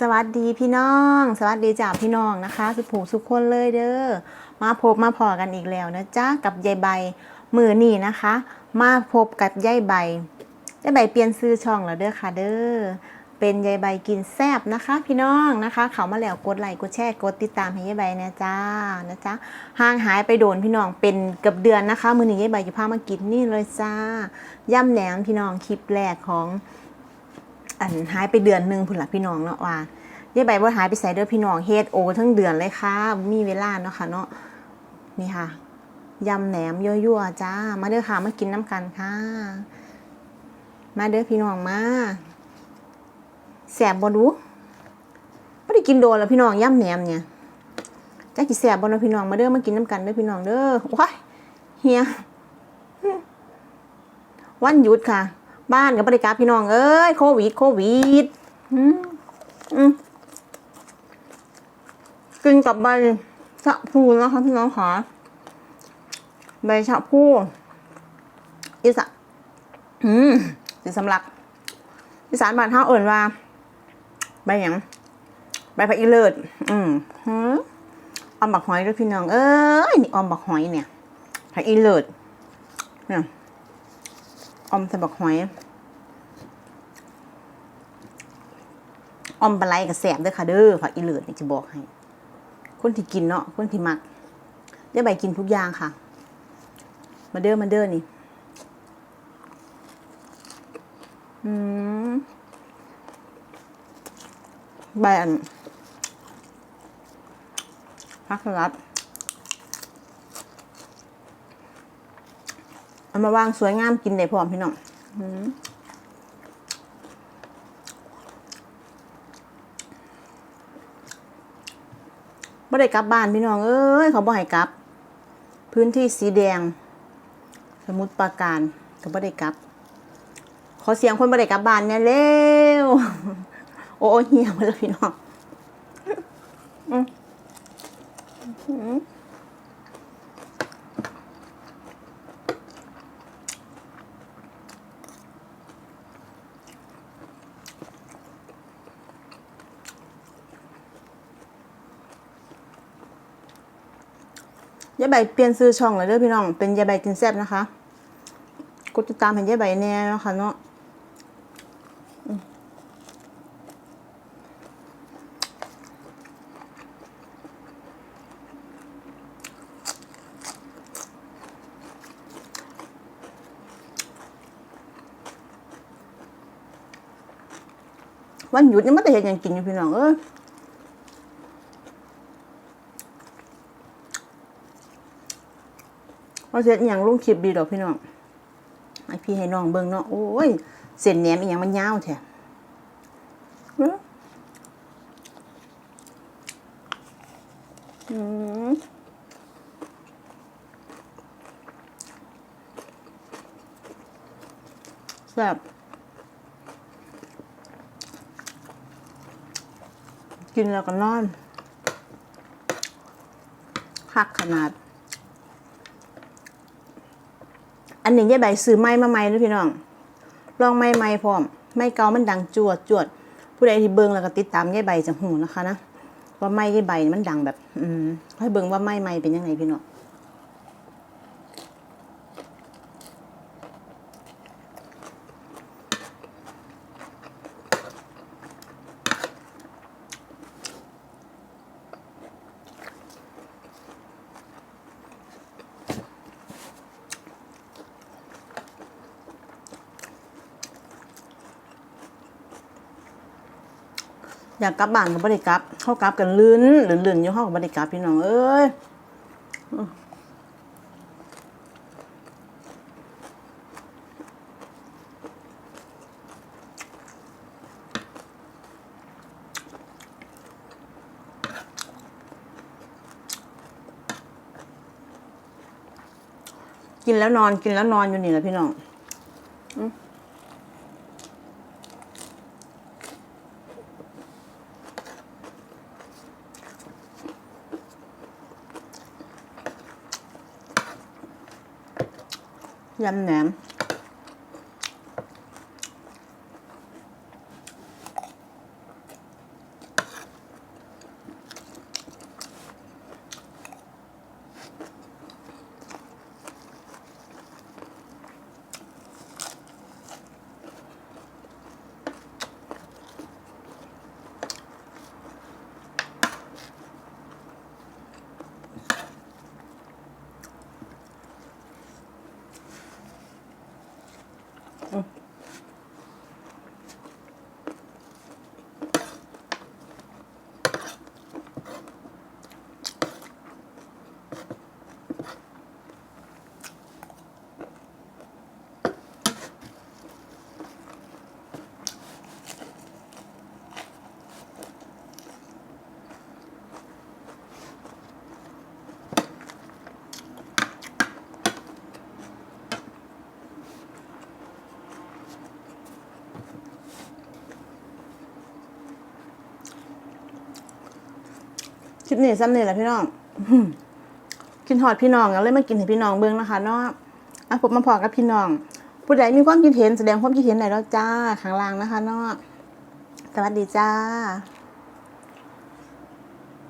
สวัสดีพี่น้อง สวัสดีจ้าพี่น้องนะคะ สุผูสุขคนเลยเด้อมาพบมาพอกันอีกแล้วนะจ๊ะกับยายใบมือนี่นะคะ มาพบกับยายใบยายใบเปลี่ยนซื้อช่องแล้วเด้อค่ะ เด้อเป็นยายใบกินแซบนะคะ พี่น้องนะคะ เขามาแล้วกดไลค์กดแชร์กดติดตามให้ยายใบนะจ้านะจ๊ะห่างหายไปโดนพี่น้องเป็นเกับเดือนนะคะ มือนี้ยายใบจะพามากินนี่เลยจ้าย่ำแหนมพี่น้องคลิปแรกของ อันหายไปเดือนหนึ่งพุ่นละพี่น้องเนาะว่ายายใบว่าหายไปใส่เด้อพี่น้องเฮ็ดโอทั้งเดือนเลยค่ะมีเวลาเนาะค่ะเนาะนี่ค่ะยำแหนมยั่วๆจ้า มาเด้อค่ะมากินน้ำกันค่ะ มาเด้อพี่น้องมาแสบบ่ดูไม่ได้กินโดนแล้วพี่น้องยำแหนมเนี่ยจ้ากี่แสบบ่เนะพี่น้องมาเด้อมากินน้ำกันเด้อพี่น้องเด้อว้ายเฮียวันหยุดค่ะ บ้านกับบริการพี่น้องเอ้ยโควิดโควิดอืมอืมกินกับใบชะพูนะคะพี่น้องค่ะใบชะพูอีสานอืมสีสำลักอีสานบ้านเฮาเอิ่นว่า ใบหยังใบผักอีเลิศอืมฮึออมบักหอยด้วยพี่น้อง เอ้ยนี่ออมบักหอยเนี่ยผักอีเลิศเนี่ยออมใส่บักหอย อมปลาไหลกับแสบด้อค่ะเด้อผักอีเลิศนี่จะบอกให้ คนที่กินเนาะคนที่มักได้ใบกินทุกอย่างค่ะ มาเด้อมาเด้อนี่อืมใบอันพักสลัดเอามาวางสวยงามกินได้พร้อมพี่น้องอืม บ่ได้กลับบ้านพี่น้องเอ้ยเขาบ่ให้กลับ พื้นที่สีแดง สมุทรปราการก็บ่ได้กลับ ขอเสียงคนบ่ได้กลับบ้านเนี่ยเร็วโอ้เหี่ยวมาแล้วพี่น้องอืม ยายใบเปลี่ยนซื้อช่องเลยเด้อพี่น้อง เป็นยายใบกินแซ่บนะคะกดติดตามให้ยายใบแน่นะคะเนาะวันหยุดนี่มันแต่เห็นยังกินอยู่พี่น้องเอ้ ว่าเสร็จอย่างลงคลิปดีดอกพี่น้องไอพี่ให้น้องเบิ่งเนาะโอ้ยเส้นแหนมอีหยังมันยาวแท้อืมแซ่บกินแล้วก็นอนคักขนาด อั นนี้ยายใบซื้อไม้มาใหม่ด้วยพี่น้อง ลองไม้ใหม่พร้อม ไม้เกามันดังจวดจวด ผู้ใดที่เบิ่งแล้วก็ติดตามยายใบจะหูนะคะนะ ว่าไม้ยายใบมันดังแบบ อืมให้เบิ่งว่าไม้ใหม่เป็นยังไงพี่น้อง อยากกลับบ้านก็บ่ได้กลับเข้ากลับกันลื่นลื่นลื่นอยู่ห้องก็บ่ได้กลับพี่น้องเอ้ยกินแล้วนอนกินแล้วนอนอยู่นี่แหละพี่น้อง ยำ ลิปนี้ซ้ำนี่แหละพี่น้องกินหอดพี่น้องกันเลยมากินให้พี่น้องเบิ้งนะคะเนาะอะผมมาพอกับพี่น้อง ผู้ใดมีความคิดเห็นแสดงความคิดเห็นไหนแล้วจ้าข้างล่างนะคะเนาะสวัสดีจ้า